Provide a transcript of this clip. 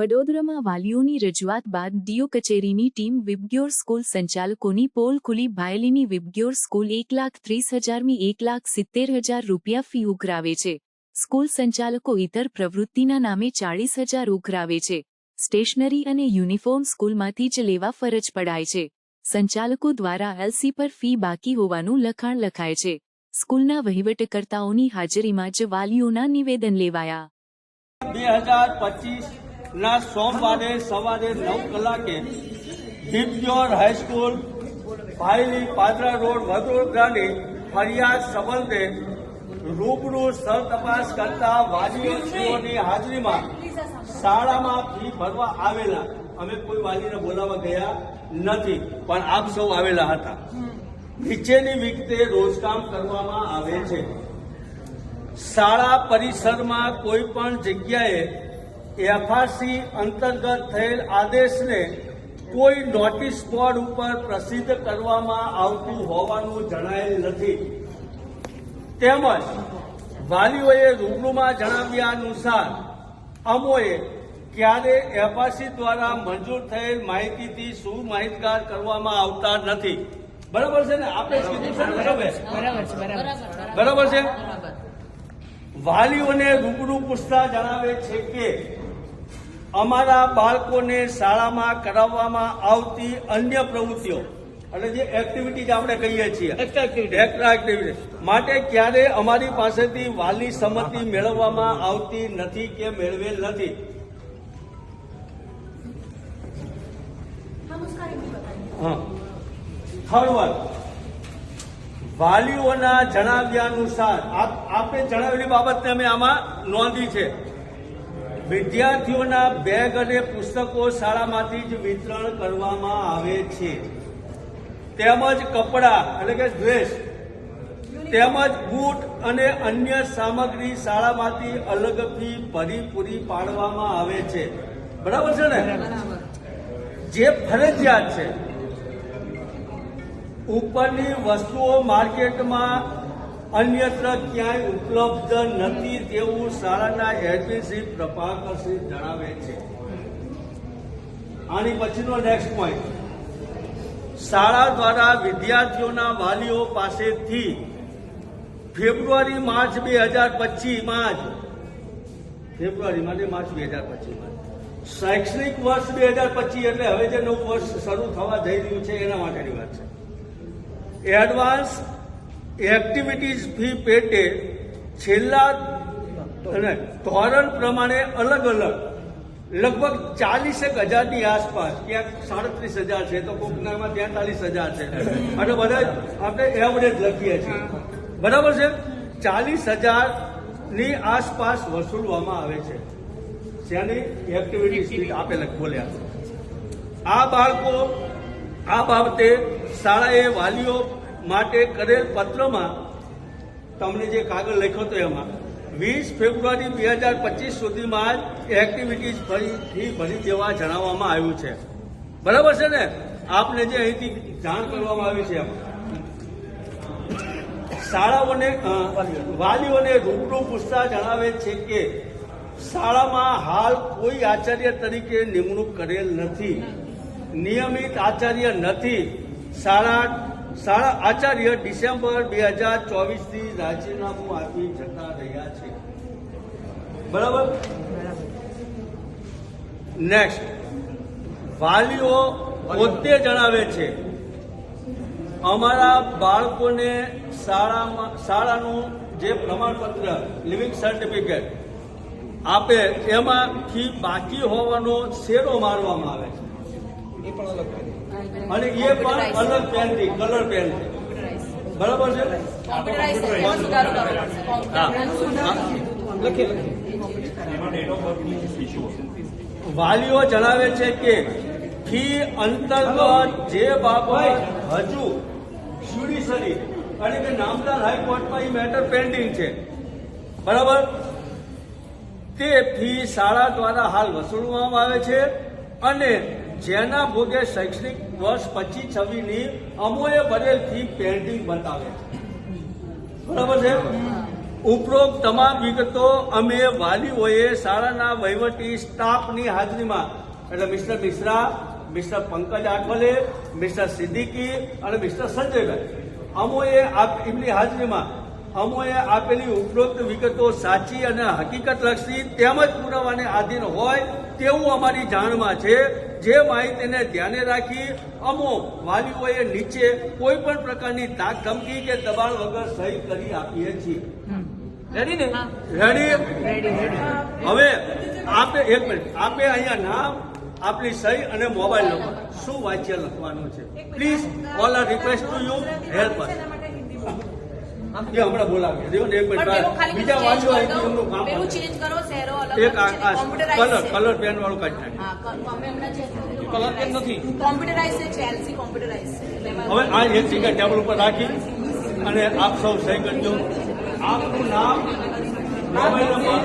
વડોદરામાં વાલીઓની રજૂઆત બાદ ડીઓ કચેરીની ટીમ વિબગ્યોર સ્કૂલ સંચાલકોની પોલ ખુલી ભાયલીની વિબગ્યોર સ્કૂલ એક લાખ ત્રીસ હજારમી એક લાખ સિત્તેર હજાર રૂપિયા ફી ઉઘરાવે છે. સ્કૂલ સંચાલકો ઇતર પ્રવૃત્તિના નામે ચાળીસ હજાર ઉઘરાવે છે. સ્ટેશનરી અને યુનિફોર્મ સ્કૂલમાંથી જ લેવા ફરજ પડાય છે. સંચાલકો દ્વારા એલસી પર ફી બાકી હોવાનું લખાણ લખાય છે. સ્કૂલના વહીવટકર્તાઓની હાજરીમાં જ વાલીઓના નિવેદન લેવાયા. બે હજાર પચીસ ના, સોમવારે સવારે નવ કલાકે Divyor high school Bhaili Padra road વડોદરાની ફરિયાદ સંબંધે રૂબરૂ સ્થળ તપાસ કરતા વાલીઓની હાજરીમાં શાળામાં ફી ભરવા આવેલા. અમે કોઈ વાલીને બોલાવવા ગયા નથી, પણ આપ સૌ આવેલા હતા. નીચેની વિગતે રોજકામ કરવામાં આવે છે. શાળા પરિસરમાં કોઈ પણ જગ્યાએ એફઆરસી અંતર્ગત થયેલ આદેશને કોઈ નોટિસ બોર્ડ ઉપર પ્રસિદ્ધ કરવામાં આવતું હોવાનું જણાયેલ નથી. તેમજ વાલીઓએ રૂબરૂમાં જણાવ્યા અનુસાર અમોએ ક્યારે એફઆરસી દ્વારા મંજૂર થયેલ માહિતીથી શું માહિતગાર કરવામાં આવતા નથી. બરાબર છે ને? આપણે કીધું છે બરાબર છે? વાલીઓને રૂબરૂ પૂછતા જણાવે છે કે અમારા બાળકોને શાળામાં કરાવવામાં આવતી અન્ય પ્રવૃત્તિઓ એટલે જે એક્ટિવિટીઝ આપણે કહીએ છીએ. એક્સ્ટ્રા એક્ટિવિટી માટે ક્યારે અમારી પાસેથી વાલી સંમતિ મેળવવામાં આવતી નથી કે મેળવેલ નથી? હા. થર્ડ વન વાલીઓના જણાવ્યા અનુસાર આપ આપે જણાવેલી બાબતને અમે આમાં નોંધી છે. વિદ્યાર્થીઓના બેગ અને પુસ્તકો શાળામાંથી જ વિતરણ કરવામાં આવે છે. તેમજ કપડાં, એટલે કે ડ્રેસ તેમજ બૂટ અને અન્ય સામગ્રી શાળામાંથી અલગ ફી ભરી પૂરી પાડવામાં આવે છે. બરાબર છે ને? જે ફરજિયાત છે. ઉપરની વસ્તુઓ માર્કેટમાં અન્યત્ર ક્યાંય ઉપલબ્ધ નથી તેવું શાળાના એચપી શ્રી પ્રભાકરસિંહ જણાવે છે. આની પછીનો નેક્સ્ટ પોઈન્ટ શાળા દ્વારા વિદ્યાર્થીઓના વાલીઓ પાસેથી ફેબ્રુઆરી, માર્ચ બે હજાર પચીસમાં જ, ફેબ્રુઆરી માટે માર્ચ બે હજાર પચીસમાં શૈક્ષણિક વર્ષ બે હજાર પચીસ એટલે હવે જે નવું વર્ષ શરૂ થવા જઈ રહ્યું છે, એના માટેની વાત છે. એડવાન્સ એક્ટિવિટીઝ ફી પેટે છેલ્લા ધોરણ પ્રમાણે અલગ અલગ, લગભગ ચાલીસેક હજારની આસપાસ, ક્યાંક સાડત્રીસ હજાર છે, તો કોકનામાં તેતાલીસ હજાર છે. અને બધા આપણે એવરેજ લખીએ છીએ. બરાબર છે? ચાલીસ હજારની આસપાસ વસૂલવામાં આવે છે. જેની એક્ટિવિટી સ્પીડ આપેલ બોલ્યા. આ બાળકો આ બાબતે શાળાએ વાલીઓ માટે કરેલ પત્રમાં તમને જે કાગળ લખ્યો હતો એમાં, વીસ ફેબ્રુઆરી બે હજાર પચીસ સુધીમાં જ એક્ટિવિટીઝ ફરીથી ભરી દેવા જણાવવામાં આવ્યું છે. બરાબર છે ને? આપને જે અહીંથી જાણ કરવામાં આવી છે શાળાઓને વાલીઓને રૂબરૂ પૂછતા જણાવે છે કે, શાળામાં હાલ કોઈ આચાર્ય તરીકે નિમણૂક કરેલ નથી. નિયમિત આચાર્ય નથી. શાળા શાળા આચાર્ય ડિસેમ્બર બે હજાર ચોવીસથી રાજીનામું આપી જતા રહ્યા છે. બરાબર? નેક્સ્ટ વાલીઓ પોતે જણાવે છે, અમારા બાળકોને શાળામાં, શાળાનું જે પ્રમાણપત્ર લિવિંગ સર્ટિફિકેટ આપે, એમાંથી બાકી હોવાનો શેરો મારવામાં આવે છે. અને એ પણ અલગ પેનથી કલર પેનથી બરાબર છે? વાલીઓ જણાવે છે કે ફી અંતર્ગત જે બાબત હજુ જ્યુડિશરી અને કે નામદાર હાઈકોર્ટમાં એ મેટર પેન્ડિંગ છે. બરાબર? તે ફી શાળા દ્વારા હાલ વસૂલવામાં આવે છે અને જેના ભોગે શૈક્ષણિક વર્ષ પચીસ છવ્વીસની અમોએ ભરેલ ફી પેન્ટિંગ બતાવે બરાબર છે? ઉપરોક્ત તમામ વિગતો અમે વાલીઓએ શાળાના વહીવટી સ્ટાફની હાજરીમાં, એટલે mister Mishra, mister Pankaj Athavale, mister Siddiqui અને મિસ્ટર સંજયભાઈ, અમોએ એમની હાજરીમાં અમોએ આપેલી ઉપરોક્ત વિગતો સાચી અને હકીકત લક્ષી તેમજ પુરાવાને આધીન હોય તેવું અમારી જાણમાં છે. જે માહિતીને ધ્યાને રાખી અમો વાલીઓએ નીચે કોઈ પણ પ્રકારની તાક ધમકી કે દબાણ વગર સહી કરી આપીએ છીએ. રેડી ને? રેડી હવે આપે એક મિનિટ આપે અહીંયા નામ આપની સહી અને મોબાઈલ નંબર શું વાંચ્ય લખવાનું છે? Please all are request to you help us એ હમણાં બોલાવીએ. જો ને એક મિનિટ બીજા વાંચો એમનું કામ પેલું ચેન્જ કરો શેરો અલગ એક કલર કલર પેન વાળું કાઢી નાખી. કલર પેન નથી. કોમ્પ્યુટરાઇઝ છે ચેલ્સી કોમ્પ્યુટરાઇઝ હવે આ એક જગ્યા ટેબલ ઉપર રાખી અને આપ સૌ સહી જો આપનું નામ મોબાઈલ નંબર